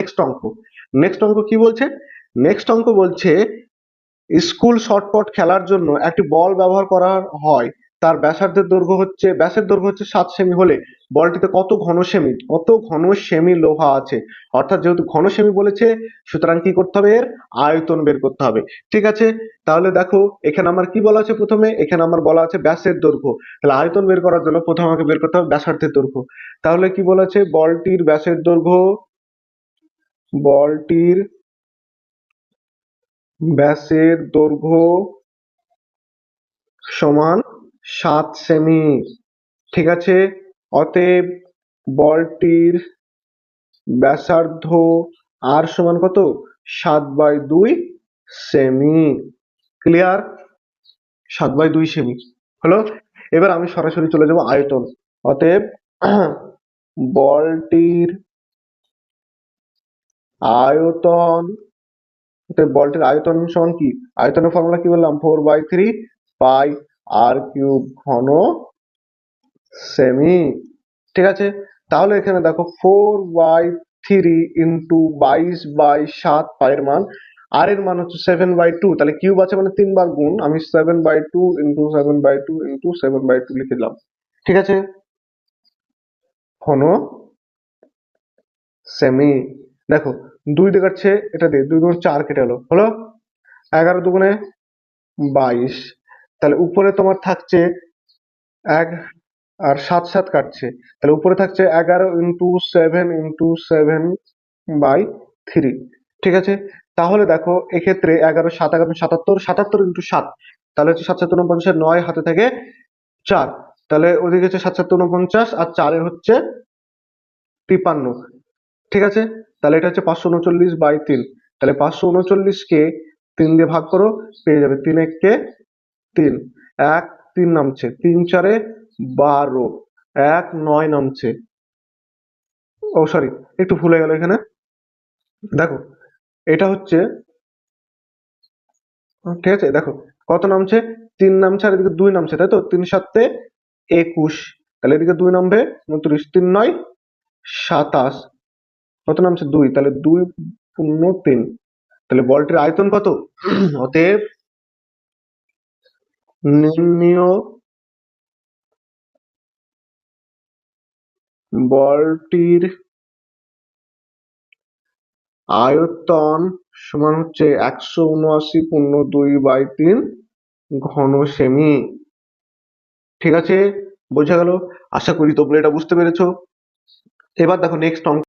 Next অঙ্ক। Next অঙ্ক কি বলছে? নেক্সট অঙ্ক বলছে স্কুল শর্টপট খেলার জন্য একটি বল ব্যবহার করা হয়, তার ব্যাসার্ধের দৈর্ঘ্য হচ্ছে, ব্যাসের দৈর্ঘ্য হচ্ছে সাত সেমি হলে বলটিতে কত ঘন সেমি কত ঘন সেমি লোহা আছে? অর্থাৎ যেহেতু ঘন সেমি বলেছে, সুতরাং কি করতে হবে এর? আয়তন বের করতে হবে। ঠিক আছে? তাহলে দেখো, এখানে আমার কি বলা আছে প্রথমে? এখানে আমার বলা আছে ব্যাসের দৈর্ঘ্য। তাহলে আয়তন বের করার জন্য প্রথমে আমাকে বের করতে হবে ব্যাসার্ধের দৈর্ঘ্য। তাহলে কি বলা আছে? বলটির ব্যাসের দৈর্ঘ্য বলটির ব্যাসের দৈর্ঘ্য সমান সাত সেমি। ঠিক আছে? অতএব বলটির ব্যাসার্ধ আর সমান কত? সাত বাই দুই সেমি। ক্লিয়ার সাত বাই দুই সেমি। হলো? এবার আমি সরাসরি চলে যাব আয়তন। অতএব বলটির আয়তন বলটির আয়তন সমান কি? আয়তনের ফর্মুলা কি বললাম? Four by three pi r cube ঘন সেমি ঠিক আছে? তাহলে এখানে দেখো ফোর বাই থ্রি ইন্টু বাইশ বাই সাত পায়ের মান আর এর মান হচ্ছে সেভেন বাই টু তাহলে কিউব আছে মানে তিনবার গুণ, আমি seven by two into seven by two into seven by two লিখে দিলাম, ঠিক আছে? ঘন সেমি দেখো দুই দেখাচ্ছে এটা দিয়ে, দুই গুণ চার কেটে হলো হলো? এগারো দুগুণে বাইশ। তাহলে উপরে তোমার থাকছে এক আর সাত সাত কাটছে। তাহলে উপরে থাকছে এগারো into seven into seven by three. ঠিক আছে? তাহলে দেখো, এক্ষেত্রে এগারো, সাত, এগারো, সাতাত্তর সাতাত্তর ইন্টু সাত। তাহলে হচ্ছে সাত সাত উনপঞ্চাশ নয় হাতে থেকে চার। তাহলে ওদিকে হচ্ছে সাত সাত উনপঞ্চাশ আর চারে হচ্ছে তিপান্ন। ঠিক আছে? তাহলে এটা হচ্ছে পাঁচশো উনচল্লিশ বাই তিন। তাহলে পাঁচশো উনচল্লিশকে তিন দিয়ে ভাগ করো, পেয়ে যাবে তিন এককে তিন। এক তিন নামছে, তিন চারে বারো। এক নয় নামছে। ও সরি একটু ভুলে গেল এখানে। দেখো, এটা হচ্ছে ঠিক আছে, দেখো, কত নামছে? তিন নামছে আর এদিকে দুই নামছে, তাই তো? তিন সাতে একুশ। তাহলে এদিকে দুই নামবে উনত্রিশ, তিন নয়, সাতাশ। কত নামছে দুই। তাহলে দুই পূর্ণ তিন। তাহলে বলটির আয়তন কত? অতএব বলটির আয়তন সমান হচ্ছে একশো উনআশি পূর্ণ দুই বাই তিন ঘন সেমি। ঠিক আছে? বোঝা গেল? আশা করি তোমরা এটা বুঝতে পেরেছ। এবার দেখো নেক্সট অঙ্ক